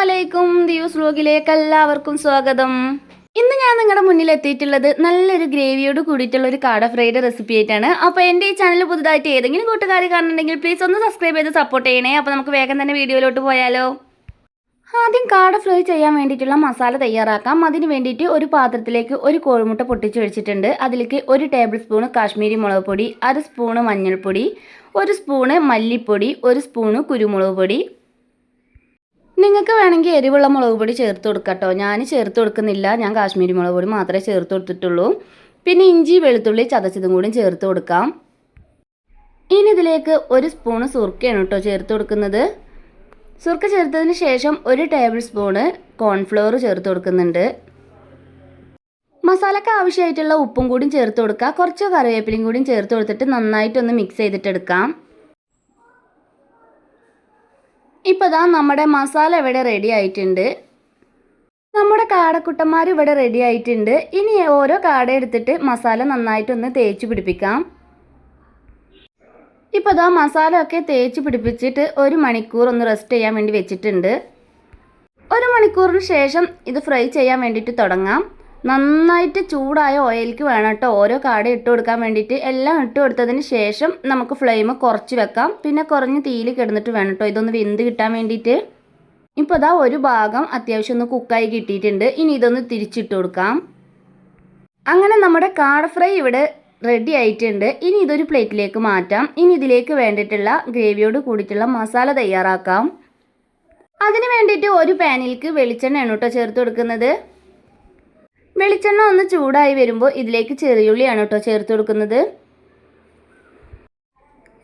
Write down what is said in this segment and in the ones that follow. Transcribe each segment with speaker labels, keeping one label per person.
Speaker 1: അലൈക്കും ദിവസ് വ്ലോഗിലേക്ക് എല്ലാവർക്കും സ്വാഗതം. ഇന്ന് ഞാൻ നിങ്ങളുടെ മുന്നിൽ എത്തിയിട്ടുള്ളത് നല്ലൊരു ഗ്രേവിയോട് കൂടിയിട്ടുള്ള ഒരു കാട ഫ്രൈഡ് റെസിപ്പി ആയിട്ടാണ്. അപ്പോൾ എന്റെ ഈ ചാനൽ പുതുതായിട്ട് ഏതെങ്കിലും കൂട്ടുകാർ കാണുന്നുണ്ടെങ്കിൽ പ്ലീസ് ഒന്ന് സബ്സ്ക്രൈബ് ചെയ്ത് സപ്പോർട്ട് ചെയ്യണേ. അപ്പോൾ നമുക്ക് വേഗം തന്നെ വീഡിയോയിലോട്ട് പോയാലോ. ആദ്യം കാട ഫ്രൈ ചെയ്യാൻ വേണ്ടിയിട്ടുള്ള മസാല തയ്യാറാക്കാം. അതിന് വേണ്ടിയിട്ട് ഒരു പാത്രത്തിലേക്ക് ഒരു കോഴിമുട്ട പൊട്ടിച്ച് വെച്ചിട്ടുണ്ട് അതിലേക്ക് ഒരു ടേബിൾ സ്പൂണ് കാശ്മീരി മുളക് പൊടി അര സ്പൂണ് മഞ്ഞൾപ്പൊടി ഒരു സ്പൂണ് മല്ലിപ്പൊടി ഒരു സ്പൂണ് കുരുമുളക് പൊടി നിങ്ങൾക്ക് വേണമെങ്കിൽ എരിവുള്ള മുളക് പൊടി ചേർത്ത് കൊടുക്കാം കേട്ടോ. ഞാൻ ചേർത്ത് കൊടുക്കുന്നില്ല. ഞാൻ കാശ്മീരി മുളക് പൊടി മാത്രമേ ചേർത്ത് കൊടുത്തിട്ടുള്ളൂ. പിന്നെ ഇഞ്ചി വെളുത്തുള്ളി ചതച്ചതും കൂടി ചേർത്ത് കൊടുക്കാം. ഇനി ഇതിലേക്ക് ഒരു സ്പൂണ് സുർക്കയാണ് കേട്ടോ ചേർത്ത് കൊടുക്കുന്നത്. സുർക്ക ചേർത്തതിന് ശേഷം ഒരു ടേബിൾ സ്പൂണ് കോൺഫ്ലവർ ചേർത്ത് കൊടുക്കുന്നുണ്ട്. മസാലക്ക് ആവശ്യമായിട്ടുള്ള ഉപ്പും കൂടി ചേർത്ത് കൊടുക്കുക കുറച്ച് കറിവേപ്പിലയും കൂടി ചേർത്ത് കൊടുത്തിട്ട് നന്നായിട്ടൊന്ന് മിക്സ് ചെയ്തിട്ടെടുക്കാം ഇപ്പോൾ ദാ നമ്മുടെ മസാല ഇവിടെ റെഡി ആയിട്ടുണ്ട്. നമ്മുടെ കാടക്കുട്ടന്മാർ ഇവിടെ റെഡി ആയിട്ടുണ്ട്. ഇനി ഓരോ കാട എടുത്തിട്ട് മസാല നന്നായിട്ടൊന്ന് തേച്ച് പിടിപ്പിക്കാം. ഇപ്പോൾ ദാ മസാല ഒക്കെ തേച്ച് പിടിപ്പിച്ചിട്ട് ഒരു മണിക്കൂർ ഒന്ന് റെസ്റ്റ് ചെയ്യാൻ വേണ്ടി വെച്ചിട്ടുണ്ട്. ഒരു മണിക്കൂറിന് ശേഷം ഇത് ഫ്രൈ ചെയ്യാൻ വേണ്ടിയിട്ട് തുടങ്ങാം. നന്നായിട്ട് ചൂടായ ഓയിലേക്ക് വേണം കേട്ടോ ഓരോ കാട ഇട്ട് കൊടുക്കാൻ വേണ്ടിയിട്ട് എല്ലാം ഇട്ട് കൊടുത്തതിന് ശേഷം നമുക്ക് ഫ്ലെയിം കുറച്ച് വെക്കാം. പിന്നെ കുറഞ്ഞ് തീയിൽ കിടന്നിട്ട് വേണം കേട്ടോ ഇതൊന്ന് വെന്ത് കിട്ടാൻ വേണ്ടിയിട്ട്. ഇപ്പോൾ ഇതാ ഒരു ഭാഗം അത്യാവശ്യം ഒന്ന് കുക്കായി കിട്ടിയിട്ടുണ്ട്. ഇനി ഇതൊന്ന് തിരിച്ചിട്ട് കൊടുക്കാം. അങ്ങനെ നമ്മുടെ കാട ഫ്രൈ ഇവിടെ റെഡി ആയിട്ടുണ്ട്. ഇനി ഇതൊരു പ്ലേറ്റിലേക്ക് മാറ്റാം. ഇനി ഇതിലേക്ക് വേണ്ടിയിട്ടുള്ള ഗ്രേവിയോട് കൂടിയിട്ടുള്ള മസാല തയ്യാറാക്കാം. അതിന് വേണ്ടിയിട്ട് ഒരു പാനിലേക്ക് വെളിച്ചെണ്ണയാണ് കേട്ടോ ചേർത്ത് കൊടുക്കുന്നത്. വെളിച്ചെണ്ണ ഒന്ന് ചൂടായി വരുമ്പോൾ ഇതിലേക്ക് ചെറിയുള്ളിയാണ് കേട്ടോ ചേർത്ത് കൊടുക്കുന്നത്.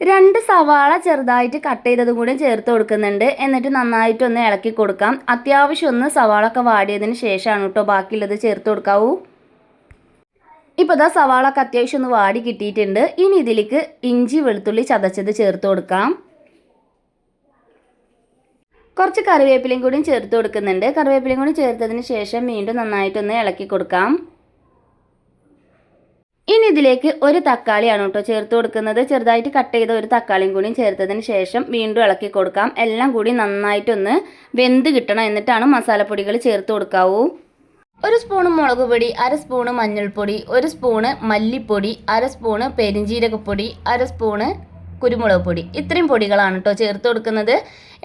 Speaker 1: രണ്ട് സവാള ചെറുതായിട്ട് കട്ട് ചെയ്തതും കൂടി ചേർത്ത് കൊടുക്കുന്നുണ്ട്. എന്നിട്ട് നന്നായിട്ടൊന്ന് ഇളക്കി കൊടുക്കാം. അത്യാവശ്യം ഒന്ന് സവാള ഒക്കെ വാടിയതിന് ശേഷമാണ് കേട്ടോ ബാക്കിയുള്ളത് ചേർത്ത് കൊടുക്കാവൂ. ഇപ്പോൾ ഇതാ സവാള ഒക്കെ അത്യാവശ്യം ഒന്ന് വാടി കിട്ടിയിട്ടുണ്ട്. ഇനി ഇതിലേക്ക് ഇഞ്ചി വെളുത്തുള്ളി ചതച്ചത് ചേർത്ത് കൊടുക്കാം. കുറച്ച് കറിവേപ്പിലയും കൂടി ചേർത്ത് കൊടുക്കുന്നുണ്ട്. കറിവേപ്പിലയും കൂടി ചേർത്തതിന് ശേഷം വീണ്ടും നന്നായിട്ടൊന്ന് ഇളക്കി കൊടുക്കാം. ഇനി ഇതിലേക്ക് ഒരു തക്കാളിയാണ് കേട്ടോ ചേർത്ത് കൊടുക്കുന്നത്. ചെറുതായിട്ട് കട്ട് ചെയ്ത ഒരു തക്കാളിയും കൂടി ചേർത്തതിന് ശേഷം വീണ്ടും ഇളക്കി കൊടുക്കാം. എല്ലാം കൂടി നന്നായിട്ടൊന്ന് വെന്ത് കിട്ടണം എന്നിട്ടാണ് മസാലപ്പൊടികൾ ചേർത്ത് കൊടുക്കാവൂ. ഒരു സ്പൂണ് മുളക് പൊടി അര സ്പൂണ് മഞ്ഞൾപ്പൊടി ഒരു സ്പൂണ് മല്ലിപ്പൊടി അര സ്പൂണ് പെരിഞ്ജീരകപ്പൊടി അര സ്പൂണ് കുരുമുളക് പൊടി. ഇത്രയും പൊടികളാണ് കേട്ടോ ചേർത്ത് കൊടുക്കുന്നത്.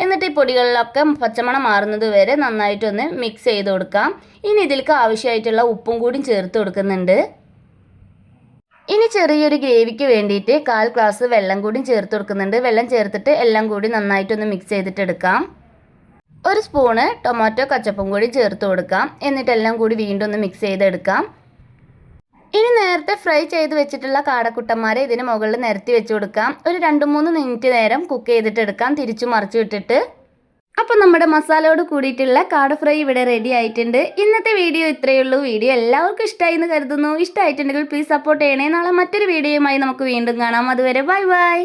Speaker 1: എന്നിട്ട് ഈ പൊടികളിലൊക്കെ പച്ചമണം മാറുന്നത് വരെ നന്നായിട്ടൊന്ന് മിക്സ് ചെയ്ത് കൊടുക്കാം. ഇനി ഇതിലേക്ക് ആവശ്യമായിട്ടുള്ള ഉപ്പും കൂടി ചേർത്ത് കൊടുക്കുന്നുണ്ട്. ഇനി ചെറിയൊരു ഗ്രേവിക്ക് വേണ്ടിയിട്ട് കാൽ ഗ്ലാസ് വെള്ളം കൂടി ചേർത്ത് കൊടുക്കുന്നുണ്ട്. വെള്ളം ചേർത്തിട്ട് എല്ലാം കൂടി നന്നായിട്ടൊന്ന് മിക്സ് ചെയ്തിട്ട് എടുക്കാം. ഒരു സ്പൂണ് ടൊമാറ്റോ കച്ചപ്പും കൂടി ചേർത്ത് കൊടുക്കാം. എന്നിട്ടെല്ലാം കൂടി വീണ്ടും ഒന്ന് മിക്സ് ചെയ്തെടുക്കാം. ഇനി നേരത്തെ ഫ്രൈ ചെയ്ത് വെച്ചിട്ടുള്ള കാടക്കുട്ടന്മാരെ ഇതിന് മുകളിൽ നിരത്തി വെച്ച് കൊടുക്കാം. ഒരു രണ്ട് മൂന്ന് മിനിറ്റ് നേരം കുക്ക് ചെയ്തിട്ട് എടുക്കാം. തിരിച്ചു മറിച്ച് വിട്ടിട്ട്. അപ്പോൾ നമ്മുടെ മസാലയോട് കൂടിയിട്ടുള്ള കാട ഫ്രൈ ഇവിടെ റെഡി ആയിട്ടുണ്ട്. ഇന്നത്തെ വീഡിയോ ഇത്രയേ ഉള്ളൂ. വീഡിയോ എല്ലാവർക്കും ഇഷ്ടമായി എന്ന് കരുതുന്നു. ഇഷ്ടമായിട്ടുണ്ടെങ്കിൽ പ്ലീസ് സപ്പോർട്ട് ചെയ്യണേ. നാളെ മറ്റൊരു വീഡിയോയുമായി നമുക്ക് വീണ്ടും കാണാം. അതുവരെ ബൈ ബൈ